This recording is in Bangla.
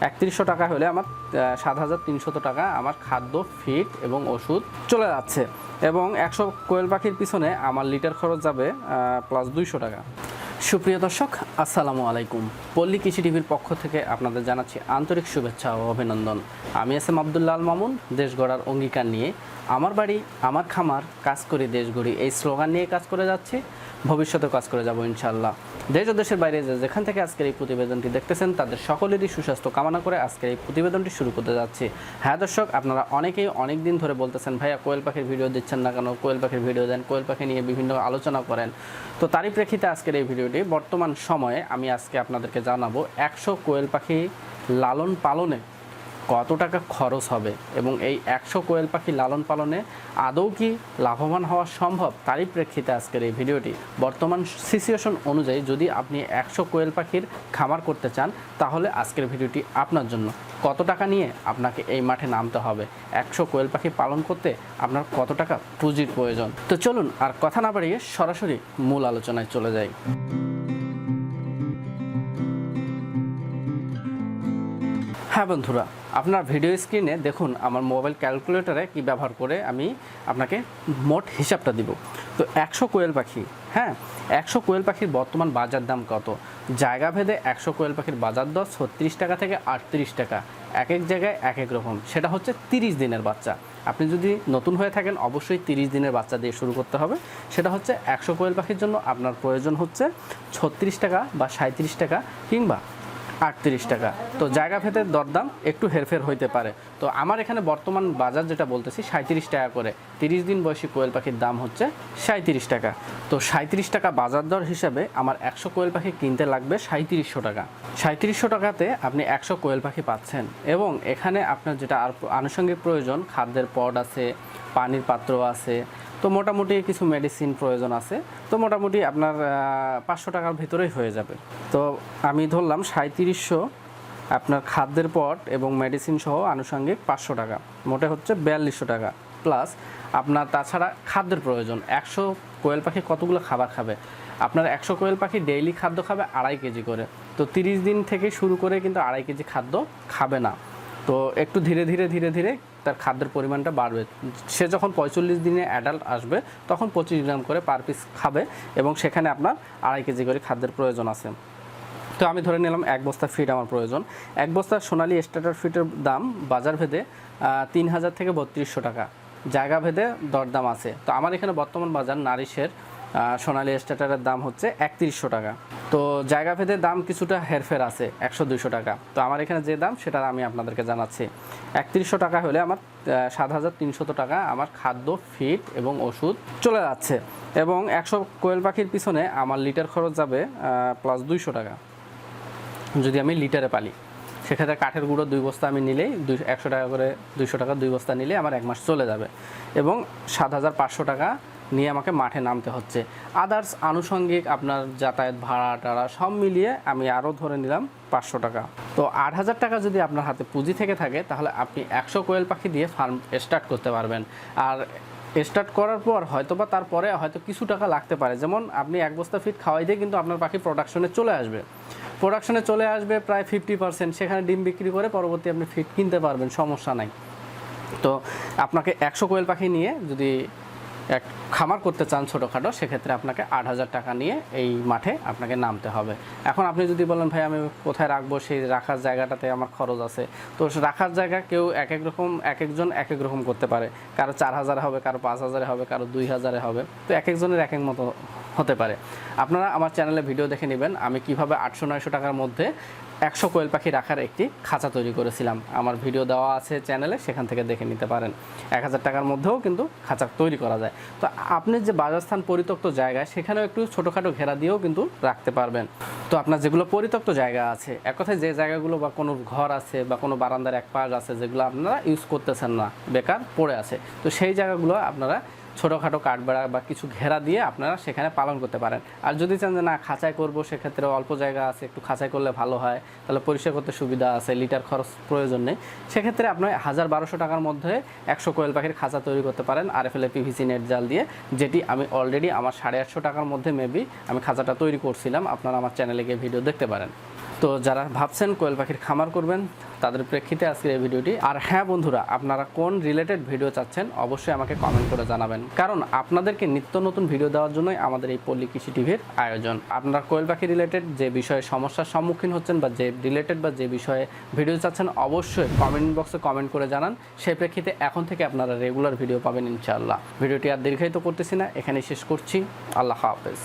একত্রিশশো টাকা হলে আমার সাত হাজার তিনশত টাকা আমার খাদ্য ফিট এবং ওষুধ চলে যাচ্ছে। এবং একশো কোয়েল পাখির পিছনে আমার লিটার খরচ যাবে প্লাস দুইশো টাকা। সুপ্রিয় দর্শক, আসসালামু আলাইকুম। পল্লী কৃষি টিভির পক্ষ থেকে আপনাদের জানাচ্ছি আন্তরিক শুভেচ্ছা ও অভিনন্দন। আমি এস এম আবদুল্লাহ আল মামুন দেশ গড়ার অঙ্গীকার নিয়ে। আমার বাড়ি, আমার খামার, কাজ করি দেশ গড়ি এই স্লোগান নিয়ে কাজ করে যাচ্ছি। ভবিষ্যতে কাজ করে যাব ইনশাল্লাহ দেশ ও দেশের বাইরে যে যেখান থেকে আজকের এই প্রতিবেদনটি দেখতেছেন, তাদের সকলেরই সুস্বাস্থ্য কামনা করে আজকের এই প্রতিবেদনটি শুরু করতে যাচ্ছি। হ্যাঁ দর্শক, আপনারা অনেকেই অনেক দিন ধরে বলতেছেন, ভাইয়া কোয়েল পাখির ভিডিও দিচ্ছেন না কেন? কোয়েল পাখির ভিডিও দেন, কোয়েল পাখি নিয়ে বিভিন্ন আলোচনা করেন। তো তারই প্রেক্ষিতে আজকের এই ভিডিওটি বর্তমান সময়ে আমি আজকে আপনাদেরকে জানাব, একশো কোয়েল পাখি লালন পালনে কত টাকা খরচ হবে এবং এই একশো কোয়েল পাখি লালন পালনে আদৌ কি লাভবান হওয়া সম্ভব? তারই প্রেক্ষিতে আজকের এই ভিডিওটি। বর্তমান সিচুয়েশন অনুযায়ী যদি আপনি একশো কোয়েল পাখির খামার করতে চান, তাহলে আজকের ভিডিওটি আপনার জন্য। কত টাকা নিয়ে আপনাকে এই মাঠে নামতে হবে? একশো কোয়েল পাখি পালন করতে আপনার কত টাকা পুঁজির প্রয়োজন? তো চলুন আর কথা না বাড়িয়ে সরাসরি মূল আলোচনায় চলে যাই। হ্যাঁ বন্ধুরা আপনার ভিডিও স্ক্রিনে দেখুন আমার মোবাইল ক্যালকুলেটরে কি ব্যবহার করে আমি আপনাকে মোট হিসাবটা দিব। তো একশো কোয়েল পাখি হ্যাঁ? একশো কোয়েল পাখির বর্তমান বাজার দাম কত? জায়গা ভেদে একশো কোয়েল পাখির বাজার দর ছত্রিশ টাকা থেকে আটত্রিশ টাকা। এক এক জায়গায় এক এক রকম। সেটা হচ্ছে তিরিশ দিনের বাচ্চা। আপনি যদি নতুন হয়ে থাকেন, অবশ্যই তিরিশ দিনের বাচ্চা দিয়ে শুরু করতে হবে। সেটা হচ্ছে একশো কোয়েল পাখির জন্য আপনার প্রয়োজন হচ্ছে ছত্রিশ টাকা বা সাঁত্রিশ টাকা কিংবা আটত্রিশ টাকা। তো জায়গা ভেদের দরদাম একটু হেরফের হইতে পারে। তো আমার এখানে বর্তমান বাজার যেটা বলতেছি সাঁত্রিশ টাকা করে। তিরিশ দিন বয়সী কোয়েল পাখির দাম হচ্ছে সাঁত্রিশ টাকা। তো সাঁত্রিশ টাকা বাজার দর হিসাবে আমার একশো কোয়েল পাখি কিনতে লাগবে সাঁত্রিশশো টাকা। সাঁত্রিশশো টাকাতে আপনি একশো কোয়েল পাখি পাচ্ছেন এবং এখানে আপনার যেটা আর আনুষঙ্গিক প্রয়োজন, খাদ্যের পড আছে পানির পাত্র আছে। তো মোটামুটি কিছু মেডিসিন প্রয়োজন আছে। তো মোটামুটি আপনার পাঁচশো টাকার ভিতরেই হয়ে যাবে। তো আমি ধরলাম সাঁত্রিশশো আপনার খাদ্যের পট এবং মেডিসিন সহ আনুষঙ্গিক পাঁচশো টাকা। মোটে হচ্ছে বিয়াল্লিশশো টাকা। প্লাস আপনার তাছাড়া খাদ্যের প্রয়োজন। একশো কোয়েল পাখি কতগুলো খাবার খাবে? আপনার একশো কোয়েল পাখি ডেইলি খাদ্য খাবে আড়াই কেজি করে। তো তিরিশ দিন থেকে শুরু করে কিন্তু আড়াই কেজি খাদ্য খাবে না। তো একটু ধীরে ধীরে ধীরে ধীরে তার খাদ্যের পরিমাণটা বাড়বে। সে যখন পঁয়তাল্লিশ দিনে অ্যাডাল্ট আসবে, তখন পঁচিশ গ্রাম করে পার পিস খাবে এবং সেখানে আপনার আড়াই কেজি করে খাদ্যের প্রয়োজন আছে। তো আমি ধরে নিলাম এক বস্তা ফিট আমার প্রয়োজন। এক বস্তা সোনালি স্টার্টার ফিটের দাম বাজার ভেদে তিন হাজার থেকে বত্রিশশো টাকা। জায়গা ভেদে দরদাম আছে। তো আমার এখানে বর্তমান বাজার নারিশের সোনালি স্টার্টারের দাম হচ্ছে একত্রিশশো টাকা। তো জায়গা ভেদে দাম কিছুটা হেরফের আছে, একশো দুইশো টাকা। তো আমার এখানে যে দাম, সেটা আমি আপনাদেরকে জানাচ্ছি। একত্রিশশো টাকা হলে আমার সাত হাজার তিনশত টাকা আমার খাদ্য ফিট এবং ওষুধ চলে যাচ্ছে। এবং একশো কোয়েল পাখির পিছনে আমার লিটার খরচ যাবে প্লাস দুইশো টাকা। যদি আমি লিটারে পালি, সেক্ষেত্রে কাঠের গুঁড়ো দুই বস্তা আমি নিলেই দুই, একশো টাকা করে দুইশো টাকা দুই বস্তা নিলে আমার এক মাস চলে যাবে। এবং সাত হাজার পাঁচশো টাকা নিয়ে আমাকে মাঠে নামতে হচ্ছে। আদার্স আনুষঙ্গিক আপনার যাতায়াত ভাড়া টাড়া সব মিলিয়ে আমি আরও ধরে নিলাম পাঁচশো টাকা। তো আট হাজার টাকা যদি আপনার হাতে পুঁজি থেকে থাকে, তাহলে আপনি একশো কোয়েল পাখি দিয়ে ফার্ম স্টার্ট করতে পারবেন। আর স্টার্ট করার পর হয়তো বা তারপরে হয়তো কিছু টাকা লাগতে পারে। যেমন আপনি এক বস্তা ফিট খাওয়াই দিয়ে কিন্তু আপনার পাখি প্রোডাকশনে চলে আসবে। প্রোডাকশনে চলে আসবে প্রায় ফিফটি পার্সেন্ট সেখানে ডিম বিক্রি করে পরবর্তী আপনি ফিট কিনতে পারবেন, সমস্যা নাই। তো আপনাকে একশো কোয়েল পাখি নিয়ে যদি এক খামার করতে চান ছোটোখাটো, সেক্ষেত্রে আপনাকে আট হাজার টাকা নিয়ে এই মাঠে আপনাকে নামতে হবে। এখন আপনি যদি বলেন, ভাই, আমি কোথায় রাখব? সেই রাখার জায়গাটাতে আমার খরচ আছে। তো রাখার জায়গা কেউ এক এক রকম, এক একজন এক এক রকম করতে পারে। কারও চার হাজারে হবে, কারও পাঁচ হাজারে হবে, কারও দুই হাজারে হবে। তো এক একজনের এক এক মতো হতে পারে। আপনারা আমার চ্যানেলে ভিডিও দেখে নেবেন আমি কীভাবে আটশো, নয়শো টাকার মধ্যে একশো কোয়েল পাখি রাখার একটি খাঁচা তৈরি করেছিলাম। আমার ভিডিও দেওয়া আছে চ্যানেলে, সেখান থেকে দেখে নিতে পারেন। এক হাজার টাকার মধ্যেও কিন্তু খাঁচা তৈরি করা যায়। তো আপনি যে বাজারস্থান পরিত্যক্ত জায়গায়, সেখানেও একটু ছোটোখাটো ঘেরা দিয়েও কিন্তু রাখতে পারবেন। তো আপনার যেগুলো পরিত্যক্ত জায়গা আছে, এক কথায় যে জায়গাগুলো বা কোনো ঘর আছে বা কোনো বারান্দার এক পাশ আছে, যেগুলো আপনারা ইউজ করতেছেন না, বেকার পড়ে আছে, তো সেই জায়গাগুলো আপনারা ছোটোখাটো কাঠবেড়া বা কিছু ঘেরা দিয়ে আপনারা সেখানে পালন করতে পারেন। আর যদি চান যে না, খাঁচাই করব, সেক্ষেত্রে অল্প জায়গা আছে, একটু খাঁচাই করলে ভালো হয়। তাহলে পরিষ্কার করতে সুবিধা আছে, লিটার খরচ প্রয়োজন নেই। সেক্ষেত্রে আপনি হাজার বারোশো টাকার মধ্যে একশো কোয়েল পাখির খাঁচা তৈরি করতে পারেন আর এফএলএ পিভিসি নেট জাল দিয়ে, যেটি আমি অলরেডি আমার সাড়ে আটশো টাকার মধ্যে মেবি আমি খাঁচাটা তৈরি করছিলাম। আপনারা আমার চ্যানেলে গিয়ে ভিডিও দেখতে পারেন। তো যারা ভাবছেন কোয়েল পাখির খামার করবেন, তাদের প্রেক্ষিতে আজকের এই ভিডিওটি। আর হ্যাঁ বন্ধুরা, আপনারা কোন রিলেটেড ভিডিও চাচ্ছেন, অবশ্যই আমাকে কমেন্ট করে জানাবেন। কারণ আপনাদেরকে নিত্য নতুন ভিডিও দেওয়ার জন্যই আমাদের এই পল্লী কৃষি টিভির আয়োজন। আপনারা কোয়েল পাখি রিলেটেড যে বিষয়ে সমস্যার সম্মুখীন হচ্ছেন বা যে রিলেটেড বা যে বিষয়ে ভিডিও চাচ্ছেন, অবশ্যই কমেন্ট বক্সে কমেন্ট করে জানান। সেই প্রেক্ষিতে এখন থেকে আপনারা রেগুলার ভিডিও পাবেন ইনশাআল্লাহ। ভিডিওটি আর দীর্ঘায়িত করতেছি না এখানে শেষ করছি। আল্লাহ হাফেজ।